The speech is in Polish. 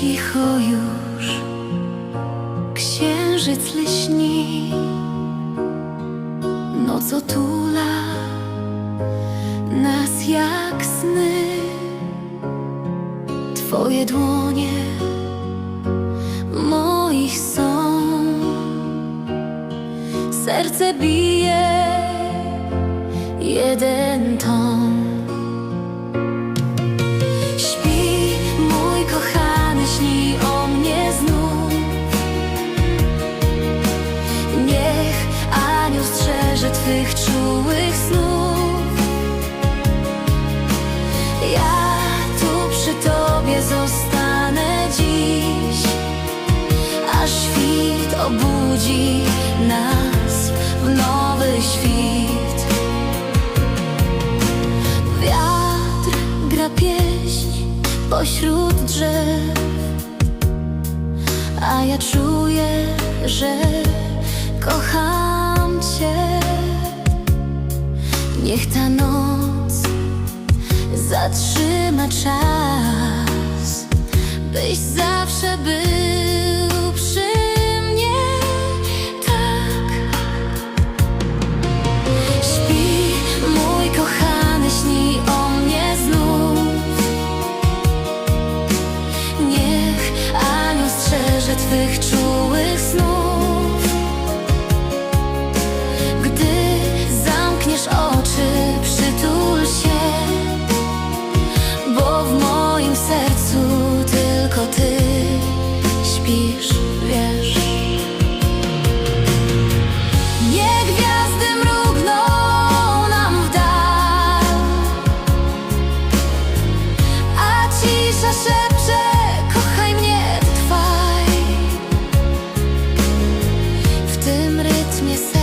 Cicho już księżyc lśni, noc otula nas jak sny. Twoje dłonie moich są, serce bije jeden ton. Twych czułych snów. Ja tu przy tobie zostanę dziś, aż świt obudzi nas w nowy świt. Wiatr gra pieśń pośród drzew, a ja czuję, że kocham Niech ta noc zatrzyma czas, byś zawsze był przy mnie. Tak. Śpi, mój kochany, śni o mnie znów. Niech anioł strzeże twych czułych snów. Niech gwiazdy mrugną nam w dal, a cisza szepcze, kochaj mnie, trwaj. W tym rytmie serc,